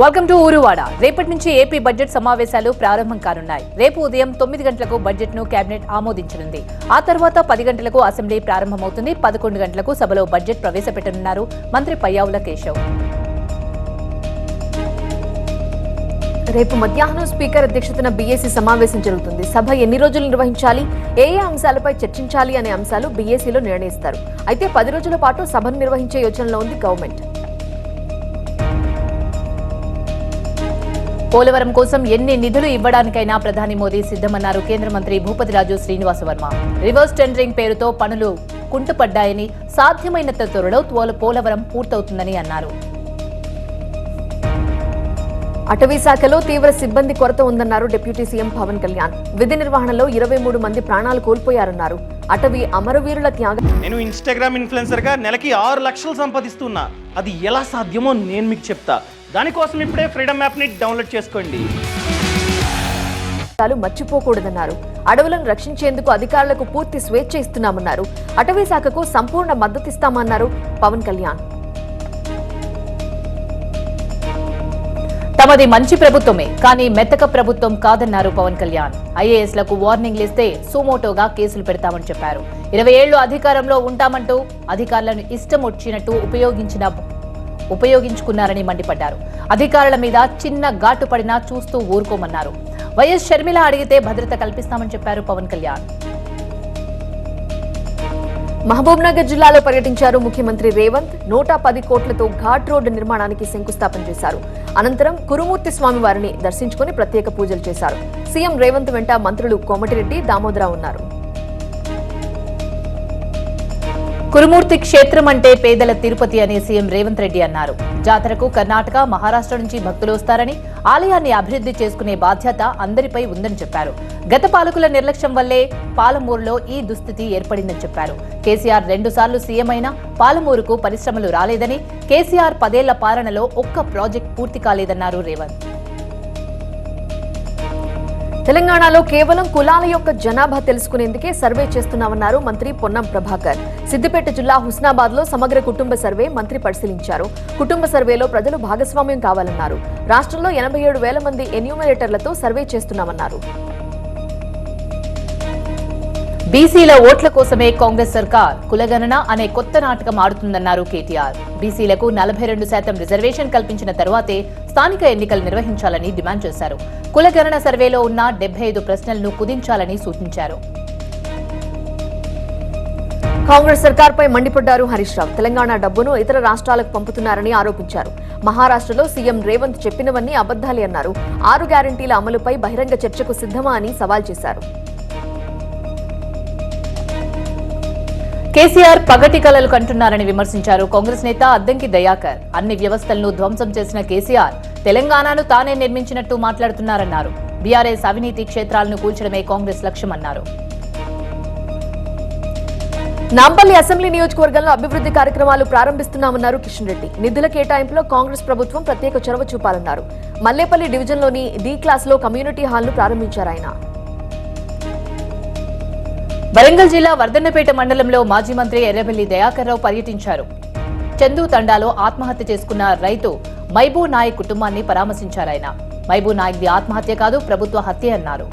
Welcome to ఊరువాడ రేపటి నుంచి AP budget సమావేశాలు ప్రారంభం కానున్నాయి. రేపు ఉదయం తొమ్మిది గంటలకు బడ్జెట్ను కేబినెట్ ఆమోదించనుంది. ఆ తర్వాత పది గంటలకు అసెంబ్లీ ప్రారంభమవుతుంది. పదకొండు గంటలకు సభలో బడ్జెట్ ప్రవేశపెట్టనున్నారు మంత్రి పయ్యావుల కేశవ్. రేపు మధ్యాహ్నం స్పీకర్ అధ్యక్షతన బీఏసీ సమావేశం జరుగుతుంది. సభ ఎన్ని రోజులు నిర్వహించాలి? ఏ ఏ అంశాలపై చర్చించాలి అనే అంశాలు బీఏసీలో నిర్ణయిస్తారు. అయితే పది రోజుల పాటు సభను నిర్వహించే యోచనలో ఉంది గవర్నమెంట్. పోలవరం కోసం ఎన్ని నిధులు ఇవ్వడానికైనా ప్రధాని మోదీ సిద్ధమన్నారు. కేంద్ర మంత్రి భూపతిరాజు శ్రీనివాస వర్మ. రివర్స్ టెండరింగ్ పేరుతో పనులు కుంటుపడ్డాయని సాధ్యమైనంత త్వరలో పోలవరం పూర్తవుతుందని అన్నారు. అటవీ శాఖలో తీవ్ర సిబ్బంది కొరత ఉందన్నారు డిప్యూటీ సీఎం పవన్ కళ్యాణ్. విధి నిర్వహణలో ఇరవై మూడు మంది ప్రాణాలు కోల్పోయారన్నారు. అటవీ అమరవీరుల త్యాగం నేను ఇన్స్టాగ్రామ్ ఇన్ఫ్లుయెన్సర్గా నెలకి ఆరు లక్షలు సంపాదిస్తున్నా. అది ఎలా సాధ్యమో నేను మీకు చెప్తా. దానికోసం ఇప్పుడే ఫ్రీడమ్ యాప్ని డౌన్లోడ్ చేసుకోండి. మర్చిపోకూడదన్నారు. అడవులను రక్షించేందుకు అధికారులకు పూర్తి స్వేచ్ఛ ఇస్తున్నామన్నారు. అటవీ శాఖకు సంపూర్ణ మద్దతిస్తామన్నారు పవన్ కళ్యాణ్. తమది మంచి ప్రభుత్వమే కానీ మెత్తక ప్రభుత్వం కాదన్నారు పవన్ కళ్యాణ్. ఐఏఎస్లకు వార్నింగ్లు ఇస్తే సుమోటోగా కేసులు పెడతామని చెప్పారు. ఇరవై ఏళ్ళు అధికారంలో ఉంటామంటూ అధికారులను ఇష్టం వచ్చినట్టు ఉపయోగించిన ఉపయోగించుకున్నారని మండిపడ్డారు. అధికారుల మీద చిన్న ఘాటు పడినా చూస్తూ ఊరుకోమన్నారు. వైఎస్ షర్మిల అడిగితే భద్రత కల్పిస్తామని చెప్పారు పవన్ కళ్యాణ్. మహబూబ్ నగర్ జిల్లాలో పర్యటించారు ముఖ్యమంత్రి రేవంత్. నూట పది కోట్లతో ఘాట్ రోడ్డు నిర్మాణానికి శంకుస్థాపన చేశారు. అనంతరం కురుమూర్తి స్వామి వారిని దర్శించుకుని ప్రత్యేక పూజలు చేశారు. సీఎం రేవంత్ వెంట మంత్రులు కోమటిరెడ్డి దామోదరావు ఉన్నారు. కురుమూర్తి క్షేత్రం అంటే పేదల తిరుపతి అని సీఎం రేవంత్ రెడ్డి అన్నారు. జాతరకు కర్ణాటక మహారాష్ట్ర నుంచి భక్తులు వస్తారని ఆలయాన్ని అభివృద్ధి చేసుకునే బాధ్యత అందరిపై ఉందని చెప్పారు. గత పాలకుల నిర్లక్ష్యం వల్లే పాలమూరులో ఈ దుస్థితి ఏర్పడిందని చెప్పారు. కేసీఆర్ రెండుసార్లు సీఎం అయినా పాలమూరుకు పరిశ్రమలు రాలేదని కేసీఆర్ పదేళ్ళ పాలనలో ఒక్క ప్రాజెక్ట్ పూర్తి కాలేదన్నారు రేవంత్. తెలంగాణలో కేవలం కులాల యొక్క జనాభా తెలుసుకునేందుకే సర్వే చేస్తున్నామన్నారు మంత్రి పొన్నం ప్రభాకర్. సిద్దిపేట జిల్లా హుస్నాబాద్లో సమగ్ర కుటుంబ సర్వే మంత్రి పరిశీలించారు. కుటుంబ సర్వేలో ప్రజలు భాగస్వామ్యం కావాలన్నారు. రాష్ట్రంలో ఎనభై ఏడు వేల మంది ఎన్యూమరేటర్లతో సర్వే చేస్తున్నామన్నారు. బీసీల ఓట్ల కోసమే కాంగ్రెస్ సర్కార్ కులగణన అనే కొత్త నాటకం ఆడుతుందన్నారు కేటీఆర్. బీసీలకు నలభై రెండు శాతం రిజర్వేషన్ కల్పించిన తర్వాతే స్థానిక ఎన్నికలు నిర్వహించాలని డిమాండ్ చేశారు. కులగణన సర్వేలో ఉన్న డెబ్బై ఐదు ప్రశ్నలను కుదించాలని సూచించారు. కాంగ్రెస్ సర్కార్పై మండిపడ్డారు హరీష్ రావు. తెలంగాణ డబ్బును ఇతర రాష్ట్రాలకు పంపుతున్నారని ఆరోపించారు. మహారాష్ట్రలో సీఎం రేవంత్ చెప్పినవన్నీ అబద్దాలే అన్నారు. ఆరు గ్యారంటీల అమలుపై బహిరంగ చర్చకు సిద్ధమా అని సవాల్ చేశారు. కేసీఆర్ పగటి కలలు కంటున్నారని విమర్శించారు కాంగ్రెస్ నేత అద్దంకి దయాకర్. అన్ని వ్యవస్థలను ధ్వంసం చేసిన కేసీఆర్ తెలంగాణను తానే నిర్మించినట్టు మాట్లాడుతున్నారన్నారు. బీఆర్ఎస్ అవినీతి క్షేత్రాలను కూల్చడమే కాంగ్రెస్ లక్ష్యమన్నారు. నాంపల్లి అసెంబ్లీ నియోజకవర్గంలో అభివృద్ధి కార్యక్రమాలు ప్రారంభిస్తున్నామన్నారు కిషన్ రెడ్డి నిధుల కేటాయింపులో కాంగ్రెస్ ప్రభుత్వం ప్రత్యేక చొరవ చూపాలన్నారు. మల్లేపల్లి డివిజన్లోని డి క్లాస్లో కమ్యూనిటీ హాల్ను ప్రారంభించారు ఆయన వరంగల్ జిల్లా వర్ధన్నపేట మండలంలో మాజీ మంత్రి ఎర్రబెల్లి దయాకర్రావు పర్యటించారు. చందు తండాలో ఆత్మహత్య చేసుకున్న రైతు మైబూ నాయక్ కుటుంబాన్ని పరామర్శించారాయన మైబూ నాయక్ది ఆత్మహత్య కాదు ప్రభుత్వ హత్య అన్నారు.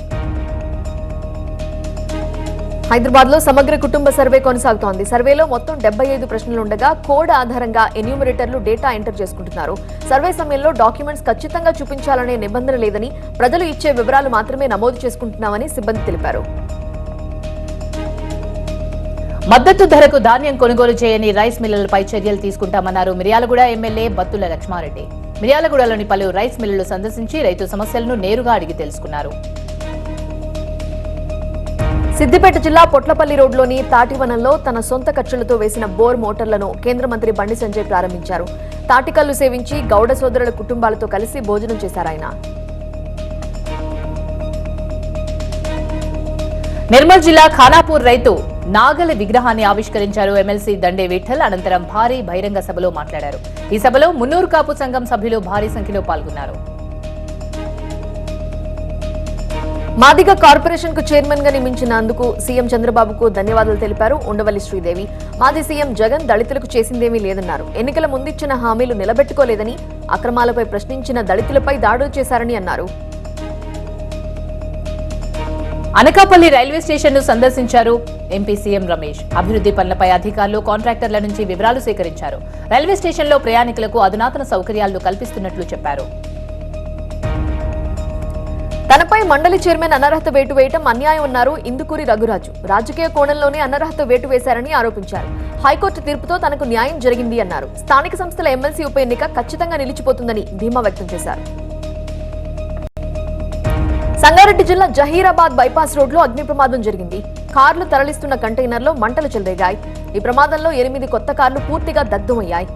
హైదరాబాద్లో సమగ్ర కుటుంబ సర్వే కొనసాగుతోంది. సర్వేలో మొత్తం డెబ్బై ఐదు ప్రశ్నలుండగా కోడ్ ఆధారంగా ఎన్యూమరేటర్లు డేటా ఎంటర్ చేసుకుంటున్నారు. సర్వే సమయంలో డాక్యుమెంట్స్ ఖచ్చితంగా చూపించాలనే నిబంధన లేదని ప్రజలు ఇచ్చే వివరాలు మాత్రమే నమోదు చేసుకుంటున్నామని సిబ్బంది తెలిపారు. మద్దతు ధరకు ధాన్యం కొనుగోలు చేయని రైస్ మిల్లులపై చర్యలు తీసుకుంటామన్నారు మిర్యాలగూడ ఎమ్మెల్యే బత్తుల లక్ష్మారెడ్డి. మిర్యాలగూడలోని పలు రైస్ మిల్లులు సందర్శించి రైతు సమస్యలను నేరుగా అడిగి తెలుసుకున్నారు. సిద్దిపేట జిల్లా పొట్లపల్లి రోడ్లోని తాటివనంలో తన సొంత ఖర్చులతో వేసిన బోర్ మోటార్లను కేంద్ర మంత్రి బండి సంజయ్ ప్రారంభించారు. తాటికల్లు సేవించి గౌడ సోదరుల కుటుంబాలతో కలిసి భోజనం చేశారు ఆయన నిర్మల్ జిల్లా ఖానాపూర్ రైతు నాగల విగ్రహాన్ని ఆవిష్కరించారు ఎమ్మెల్సీ దండే విఠల్. అనంతరం భారీ బహిరంగ సభలో మాట్లాడారు. ఈ సభలో మున్నూరు కాపు సంఘం సభ్యులు భారీ సంఖ్యలో పాల్గొన్నారు. మాదిగ కార్పొరేషన్కు చైర్మన్గా నియమించినందుకు సీఎం చంద్రబాబుకు ధన్యవాదాలు తెలిపారు ఉండవల్లి శ్రీదేవి. మాజీ సీఎం జగన్ దళితులకు చేసిందేమీ లేదన్నారు. ఎన్నికల ముందిచ్చిన హామీలు నిలబెట్టుకోలేదని అక్రమాలపై ప్రశ్నించిన దళితులపై దాడులు చేశారని అన్నారు. అనకాపల్లి రైల్వే స్టేషన్ సందర్శించారు. ఎంపీ సీఎం రమేష్ అభివృద్ధి పనులపై అధికారులు కాంట్రాక్టర్ల నుంచి వివరాలు సేకరించారు. రైల్వే స్టేషన్లో ప్రయాణికులకు అధునాతన సౌకర్యాలు కల్పిస్తున్నట్లు చెప్పారు. తనపై మండలి చైర్మన్ అనర్హత వేటు వేయటం అన్యాయం అన్నారు ఇందుకూరి రఘురాజు. రాజకీయ కోణంలోనే అనర్హత వేటు వేశారని ఆరోపించారు. హైకోర్టు తీర్పుతో తనకు న్యాయం జరిగింది అన్నారు. స్థానిక సంస్థల ఎమ్మెల్సీ ఉప ఎన్నిక ఖచ్చితంగా నిలిచిపోతుందని ధీమా వ్యక్తం చేశారు. సంగారెడ్డి జిల్లా జహీరాబాద్ బైపాస్ రోడ్లో అగ్ని ప్రమాదం జరిగింది. కార్లు తరలిస్తున్న కంటైనర్లో మంటలు చెలరేగాయి. ఈ ప్రమాదంలో ఎనిమిది కొత్త కార్లు పూర్తిగా దగ్ధమయ్యాయి.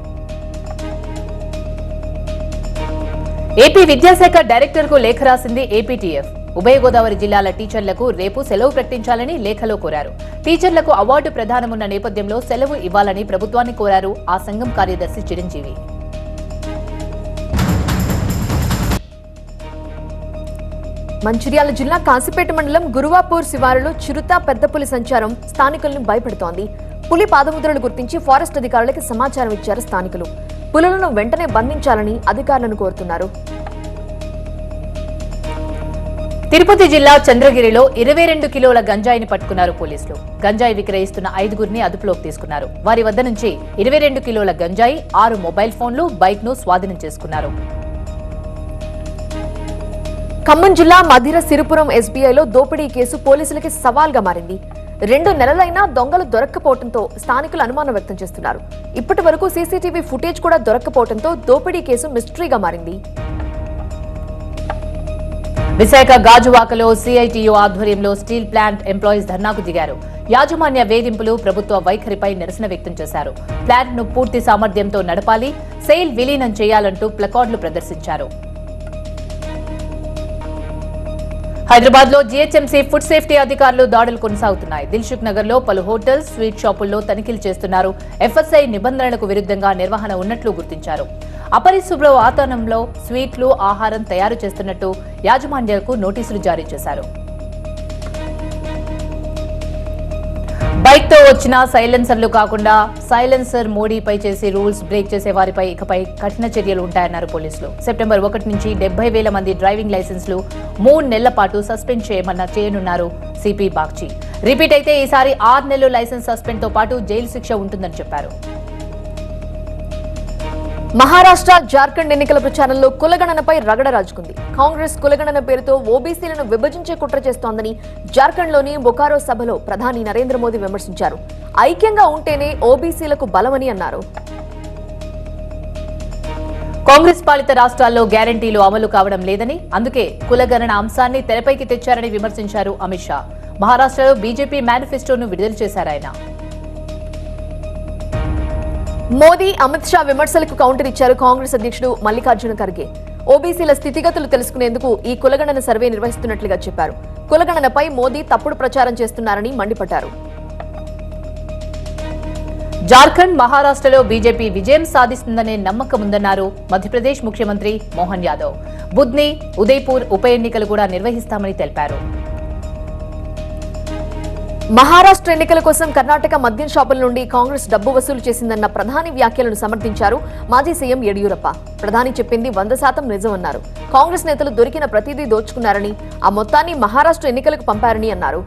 ఏపీ విద్యాశాఖ డైరెక్టర్కు లేఖ రాసింది ఏపీటీఎఫ్. ఉభయ గోదావరి జిల్లాల టీచర్లకు రేపు సెలవు ప్రకటించాలని లేఖలో కోరారు. టీచర్లకు అవార్డు ప్రదానమున్న నేపథ్యంలో సెలవు ఇవ్వాలని ప్రభుత్వాన్ని కోరారు ఆ సంఘం కార్యదర్శి చిరంజీవి. మంచిర్యాల జిల్లా కాసిపేట మండలం గురువాపూర్ శివారులో చిరుత పెద్ద పులి సంచారం స్థానికులను భయపెడుతోంది. పులి పాదముద్రలు గుర్తించి ఫారెస్ట్ అధికారులకు సమాచారం ఇచ్చారు స్థానికులు. పులులను వెంటనే బంధించాలని అధికారులను కోరుతున్నారు. తిరుపతి జిల్లా చంద్రగిరిలో ఇరవై రెండు కిలోల గంజాయిని పట్టుకున్నారు పోలీసులు. గంజాయి విక్రయిస్తున్న ఐదుగురిని అదుపులోకి తీసుకున్నారు. వారి వద్ద నుంచి ఇరవై రెండు కిలోల గంజాయి ఆరు మొబైల్ ఫోన్లు బైక్ను స్వాధీనం చేసుకున్నారు. ఖమ్మం జిల్లా మధిర సిరిపురం ఎస్బీఐలో దోపిడీ కేసు పోలీసులకి సవాల్గా మారింది. రెండు నెలలైనా దొంగలు దొరక్కపోవడంతో స్థానికులు అనుమానం వ్యక్తం చేస్తున్నారు. ఇప్పటి వరకు సీసీటీవీ ఫుటేజ్ కూడా దొరక్కపోవడంతో దోపిడీ కేసు మిస్టరీగా మారింది. విశాఖ గాజువాకలో సిఐటియు ఆధ్వర్యంలో స్టీల్ ప్లాంట్ ఎంప్లాయీస్ ధర్నాకు దిగారు. యాజమాన్య వేధింపులు ప్రభుత్వ వైఖరిపై నిరసన వ్యక్తం చేశారు. ప్లాంట్ను పూర్తి సామర్థ్యంతో నడపాలి సెయిల్ విలీనం చేయాలంటూ ప్లకార్డులు ప్రదర్శించారు. హైదరాబాద్లో జీహెచ్ఎంసీ ఫుడ్ సేఫ్టీ అధికారులు దాడులు కొనసాగుతున్నాయి. దిల్సుఖ్ నగర్లో పలు హోటల్స్ స్వీట్ షాపుల్లో తనిఖీలు చేస్తున్నారు. ఎఫ్ఎస్ఐ నిబంధనలకు విరుద్ధంగా నిర్వహణ ఉన్నట్లు గుర్తించారు. అపరిశుభ్ర వాతావరణంలో స్వీట్లు ఆహారం తయారు చేస్తున్నట్టు యాజమాన్యాలకు నోటీసులు జారీ చేశారు. బైక్తో వచ్చిన సైలెన్సర్లు కాకుండా సైలెన్సర్ మోడీపై చేసి రూల్స్ బ్రేక్ చేసే వారిపై ఇకపై కఠిన చర్యలు ఉంటాయన్నారు పోలీసులు. సెప్టెంబర్ ఒకటి నుంచి డెబ్బై వేల మంది డ్రైవింగ్ లైసెన్స్లు మూడు నెలల పాటు సస్పెండ్ చేయమన్న చేయనున్నారు సిపి బాగ్చి. రిపీట్ అయితే ఈసారి ఆరు నెలలు లైసెన్స్ సస్పెండ్తో పాటు జైలు శిక్ష ఉంటుందని చెప్పారు. మహారాష్ట్ర జార్ఖండ్ ఎన్నికల ప్రచారంలో కులగణనపై రగడ రాజుకుంది. కాంగ్రెస్ కులగణన పేరుతో ఓబీసీలను విభజించే కుట్ర చేస్తోందని జార్ఖండ్లోని బొకారో సభలో ప్రధాని నరేంద్ర మోదీ విమర్శించారు. ఐక్యంగా ఉంటేనే ఓబీసీలకు బలమని అన్నారు. కాంగ్రెస్ పాలిత రాష్ట్రాల్లో గ్యారంటీలు అమలు కావడం లేదని అందుకే కులగణన అంశాన్ని తెరపైకి తెచ్చారని విమర్శించారు అమిత్ షా. మహారాష్ట్రలో బీజేపీ మేనిఫెస్టోను విడుదల చేశారాయన మోదీ అమిత్ షా విమర్శలకు కౌంటర్ ఇచ్చారు కాంగ్రెస్ అధ్యక్షుడు మల్లికార్జున ఖర్గే. ఓబీసీల స్థితిగతులు తెలుసుకునేందుకు ఈ కులగణన సర్వే నిర్వహిస్తున్నట్లుగా చెప్పారు. కులగణనపై మోదీ తప్పుడు ప్రచారం చేస్తున్నారని మండిపడ్డారు. జార్ఖండ్ మహారాష్ట్రలో బీజేపీ విజయం సాధిస్తుందనే నమ్మకం ఉందన్నారు మధ్యప్రదేశ్ ముఖ్యమంత్రి మోహన్ యాదవ్. బుద్ని ఉదయ్పూర్ ఉప ఎన్నికలు కూడా నిర్వహిస్తామని తెలిపారు. మహారాష్ట్ర ఎన్నికల కోసం కర్ణాటక మద్యం షాపుల నుండి కాంగ్రెస్ డబ్బు వసూలు చేసిందన్న ప్రధాని వ్యాఖ్యలను సమర్థించారు మాజీ సీఎం యడియూరప్ప. ప్రధాని చెప్పింది వంద శాతం నిజమన్నారు. కాంగ్రెస్ నేతలు దొరికిన ప్రతిదీ దోచుకున్నారని ఆ మొత్తాన్ని మహారాష్ట్ర ఎన్నికలకు పంపారని అన్నారు.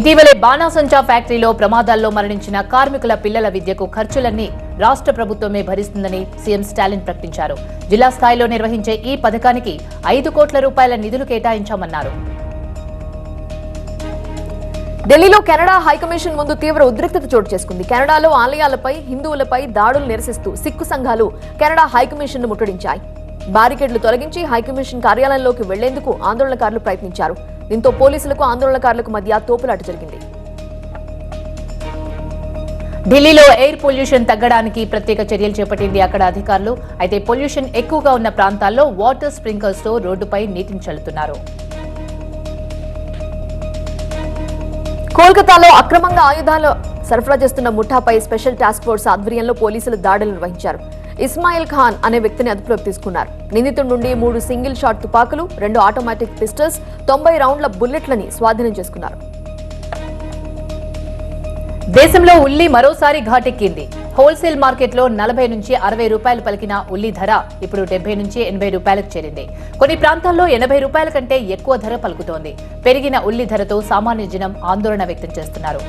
ఇటీవలే బాణాసంచా ఫ్యాక్టరీలో ప్రమాదాల్లో మరణించిన కార్మికుల పిల్లల విద్యకు ఖర్చులన్నీ రాష్ట్ర ప్రభుత్వమే భరిస్తుందని సీఎం స్టాలిన్ ప్రకటించారు. జిల్లా స్థాయిలో నిర్వహించే ఈ పథకానికి ఐదు కోట్ల రూపాయల నిధులు కేటాయించామన్నారు. ఢిల్లీలో కెనడా హైకమిషన్ ముందు తీవ్ర ఉద్రిక్తత చోటు చేసుకుంది. కెనడాలో ఆలయాలపై హిందువులపై దాడులు నిరసిస్తూ సిక్కు సంఘాలు కెనడా హైకమిషన్ను ముట్టడించాయి. బారికేడ్లు తొలగించి హైకమిషన్ కార్యాలయంలోకి వెళ్ళేందుకు ఆందోళనకారులు ప్రయత్నించారు. దీంతో పోలీసులకు ఆందోళనకారులకు మధ్య తోపులాట జరిగింది. ఢిల్లీలో ఎయిర్ పొల్యూషన్ తగ్గడానికి ప్రత్యేక చర్యలు చేపట్టింది అక్కడ అధికారులు. అయితే పొల్యూషన్ ఎక్కువగా ఉన్న ప్రాంతాల్లో వాటర్ స్ప్రింకర్స్తో రోడ్డుపై నీటిని చల్లుతున్నారు. కోల్కతాలో అక్రమంగా ఆయుధాలు సరఫరా చేస్తున్న ముఠాపై స్పెషల్ టాస్క్ ఫోర్స్ ఆధ్వర్యంలో పోలీసులు దాడులు నిర్వహించారు. ఇస్మాయిల్ ఖాన్ అనే వ్యక్తిని అదుపులోకి తీసుకున్నారు. నిందితుడి నుండి మూడు సింగిల్ షాట్ తుపాకులు రెండు ఆటోమేటిక్ పిస్టల్స్ తొంభై రౌండ్ల బుల్లెట్లని స్వాధీనం చేసుకున్నారు. దేశంలో ఉల్లి మరోసారి ఘాటెక్కింది. హోల్సేల్ మార్కెట్లో నలభై నుంచి అరవై రూపాయలు పలికిన ఉల్లి ధర ఇప్పుడు డెబ్బై నుంచి ఎనభై రూపాయలకు చేరింది. కొన్ని ప్రాంతాల్లో ఎనభై రూపాయల కంటే ఎక్కువ ధర పలుకుతోంది. పెరిగిన ఉల్లి ధరతో సామాన్య జనం ఆందోళన వ్యక్తం చేస్తున్నారు.